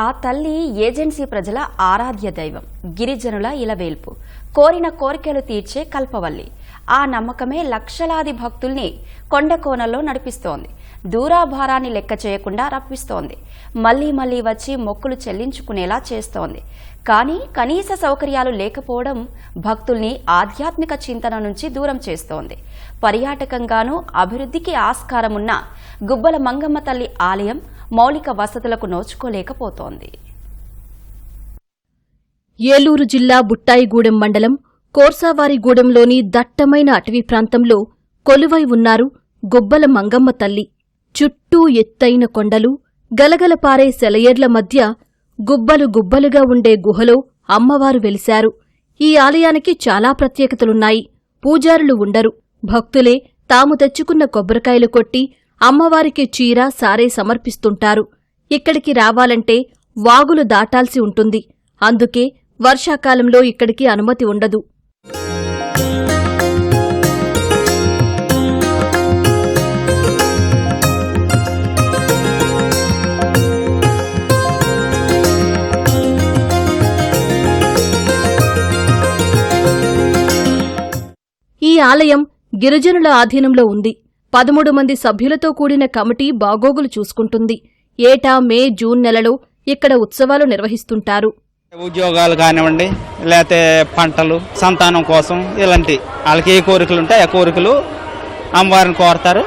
ఆ తల్లి ఏజెన్సీ ప్రజల ఆరాధ్య దైవం. గిరిజనుల ఇలవేల్పు. కోరిన కోరికలు తీర్చే కల్పవల్లి. ఆ నమ్మకమే లక్షలాది భక్తుల్ని కొండకోనల్లో నడిపిస్తోంది. దూరాభారాన్ని లెక్క చేయకుండా రప్పిస్తోంది. మళ్ళీ మళ్ళీ వచ్చి మొక్కులు చెల్లించుకునేలా చేస్తోంది. కానీ కనీస సౌకర్యాలు లేకపోవడం భక్తుల్ని ఆధ్యాత్మిక చింతన నుంచి దూరం చేస్తోంది. పర్యాటకంగానూ అభివృద్ధికి ఆస్కారమున్న గుబ్బల మంగమ్మ తల్లి ఆలయం మౌలిక వసతులకు నోచుకోలేకపోతోంది. ఏలూరు జిల్లా బుట్టాయిగూడెం మండలం కోర్సావారిగూడెంలోని దట్టమైన అటవీ ప్రాంతంలో కొలువై ఉన్నారు గుబ్బల మంగమ్మ తల్లి. చుట్టూ ఎత్తైన కొండలు గలగలపారే సెలయేర్ల మధ్య గుబ్బలు గుబ్బలుగా ఉండే గుహలో అమ్మవారు వెలిశారు. ఈ ఆలయానికి చాలా ప్రత్యేకతలున్నాయి. పూజారులు ఉండరు. భక్తులే తాము తెచ్చుకున్న కొబ్బరికాయలు కొట్టి అమ్మవారికి చీర సారే సమర్పిస్తుంటారు. ఇక్కడికి రావాలంటే వాగులు దాటాల్సి ఉంటుంది. అందుకే వర్షాకాలంలో ఇక్కడికి అనుమతి ఉండదు. ఈ ఆలయం గిరిజనుల ఆధీనంలో ఉంది. పదమూడు మంది సభ్యులతో కూడిన కమిటీ బాగోగులు చూసుకుంటుంది. ఏటా మే జూన్ నెలలో ఇక్కడ ఉత్సవాలు నిర్వహిస్తుంటారు. ఉద్యోగాలు కానివ్వండి లేకపోతే పంటలు సంతానం కోసం ఇలాంటి వాళ్ళకి ఏ కోరికలు ఉంటాయి ఆ కోరికలు అమ్మవారిని కోరతారు.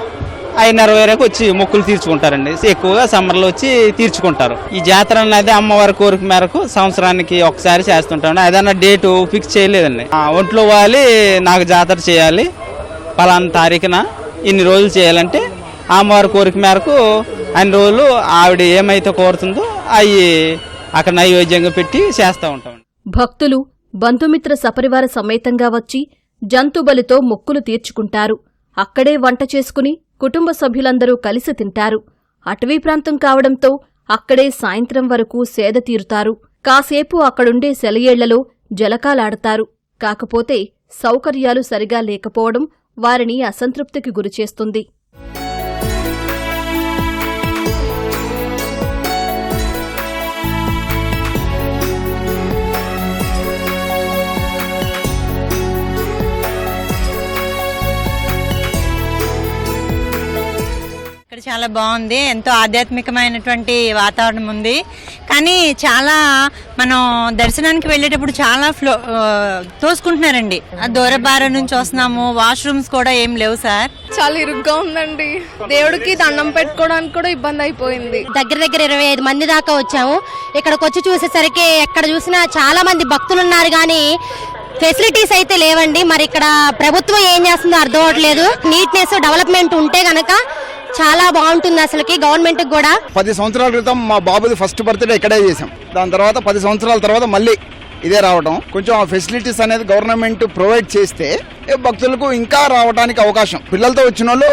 అవి నెరవేరకు వచ్చి మొక్కులు తీర్చుకుంటారండి. ఎక్కువగా సమ్మర్లో వచ్చి తీర్చుకుంటారు. ఈ జాతర అనేది అమ్మవారి కోరిక మేరకు సంవత్సరానికి ఒకసారి చేస్తుంటాం ఏదైనా డేటు ఫిక్స్ చేయలేదండి. ఒంట్లో వాలి నాకు జాతర చేయాలి. పలానా తారీఖున ఇన్ని రోజులు చేయాలంటే అమ్మవారి కోరిక మేరకు అన్ని రోజులు ఆవిడ ఏమైతే కోరుతుందో అవి అక్కడ నైవేద్యంగా పెట్టి చేస్తూ ఉంటాం. భక్తులు బంధుమిత్ర సపరివార సమేతంగా వచ్చి జంతుబలితో మొక్కులు తీర్చుకుంటారు. అక్కడే వంట చేసుకుని కుటుంబ సభ్యులందరూ కలిసి తింటారు. అటవీ ప్రాంతం కావడంతో అక్కడే సాయంత్రం వరకు సేద తీరుతారు. కాసేపు అక్కడుండే సెలయేళ్ళలో జలకాలాడతారు. కాకపోతే సౌకర్యాలు సరిగా లేకపోవడం వారిని అసంతృప్తికి గురిచేస్తుంది. చాలా బాగుంది. ఎంతో ఆధ్యాత్మికమైనటువంటి వాతావరణం ఉంది. కానీ చాలా మనం దర్శనానికి వెళ్ళేటప్పుడు చాలా ఫ్లో తోసుకుంటున్నారండి. ఆ దూరబారం నుంచి వస్తున్నాము. వాష్రూమ్స్ కూడా ఏం లేవు సార్. చాలా ఇరుగ్గా ఉందండి. దేవుడికి దండం పెట్టుకోవడానికి కూడా ఇబ్బంది అయిపోయింది. దగ్గర దగ్గర ఇరవై ఐదు మంది దాకా వచ్చాము. ఇక్కడికి వచ్చి చూసేసరికి ఎక్కడ చూసినా చాలా మంది భక్తులు ఉన్నారు కానీ ఫెసిలిటీస్ అయితే లేవండి. మరి ఇక్కడ ప్రభుత్వం ఏం చేస్తుందో అర్థం అవట్లేదు నీట్నెస్ డెవలప్మెంట్ ఉంటే గనక చాలా బాగుంటుంది అసలుకి గవర్నమెంట్ కూడా. పది సంవత్సరాల క్రితం మా బాబుది ఫస్ట్ బర్త్డే ఇక్కడే చేసాం దాని తర్వాత పది సంవత్సరాల తర్వాత మళ్ళీ ఇదే రావడం కొంచెం ఆ ఫెసిలిటీస్ అనేది గవర్నమెంట్ ప్రొవైడ్ చేస్తే ఏ భక్తులకు ఇంకా రావడానికి అవకాశం. పిల్లలతో వచ్చిన వాళ్ళు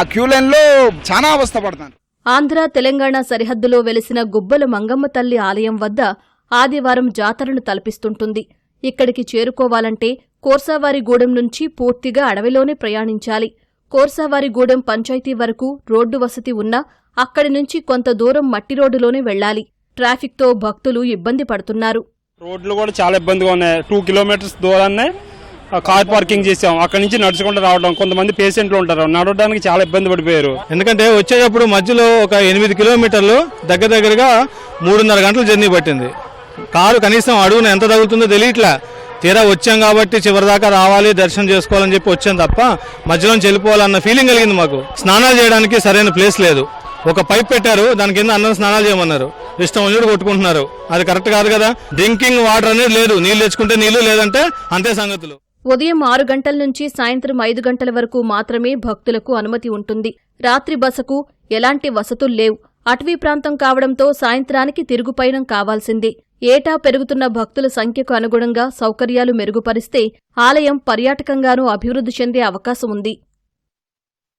ఆ క్యూ లైన్లో చాలా అవస్థ పడతారు ఆంధ్ర తెలంగాణ సరిహద్దులో వెలిసిన గుబ్బల మంగమ్మ తల్లి ఆలయం వద్ద ఆదివారం జాతరను తలపిస్తుంటుంది. ఇక్కడికి చేరుకోవాలంటే కోర్సావారిగూడెం నుంచి పూర్తిగా అడవిలోనే ప్రయాణించాలి. కోర్సావారిగూడెం పంచాయతీ వరకు రోడ్డు వసతి ఉన్నా అక్కడి నుంచి కొంత దూరం మట్టి రోడ్డులోనే వెళ్ళాలి ట్రాఫిక్తో భక్తులు ఇబ్బంది పడుతున్నారు. రోడ్లు కూడా చాలా ఇబ్బందిగా ఉన్నాయి. టూ కిలోమీటర్స్ దూరాన్నే కార్ పార్కింగ్ చేసాం. అక్కడి నుంచి నడుచుకుంటూ రావడం కొంతమంది పేషెంట్లు ఉంటారు. నడవడానికి చాలా ఇబ్బంది పడిపోయారు. ఎందుకంటే వచ్చేటప్పుడు మధ్యలో ఒక ఎనిమిది కిలోమీటర్లు దగ్గర దగ్గరగా మూడున్నర గంటల జర్నీ పట్టింది. కారు కనీసం అడుగున ఎంత తగులుతుందో తెలియట్లే. తీరా వచ్చాం కాబట్టి చివరిదాకా రావాలి దర్శనం చేసుకోవాలని చెప్పి వచ్చాం తప్ప మధ్యలోంచి వెళ్ళిపోవాలన్న ఫీలింగ్ కలిగింది మాకు. స్నానాలు చేయడానికి సరైన ప్లేస్ లేదు. ఒక పైప్ పెట్టారు దాని కింద అన్నం స్నానాలు చేయమన్నారు. ఇష్టం వచ్చినట్టు కొట్టుకుంటున్నారు. అది కరెక్ట్ కాదు కదా. డ్రింకింగ్ వాటర్ అనేది లేదు. నీళ్ళు తెచ్చుకుంటే నీళ్ళు లేదంటే అంతే సంగతులు. ఉదయం ఆరు గంటల నుంచి సాయంత్రం ఐదు గంటల వరకు మాత్రమే భక్తులకు అనుమతి ఉంటుంది. రాత్రి బసకు ఎలాంటి వసతులు లేవు. అటవీ ప్రాంతం కావడంతో సాయంత్రానికి తిరుగుపయనం కావాల్సిందే. ఏటా పెరుగుతున్న భక్తుల సంఖ్యకు అనుగుణంగా సౌకర్యాలు మెరుగుపరిస్తే ఆలయం పర్యాటకంగానూ అభివృద్ధి చెందే అవకాశం ఉంది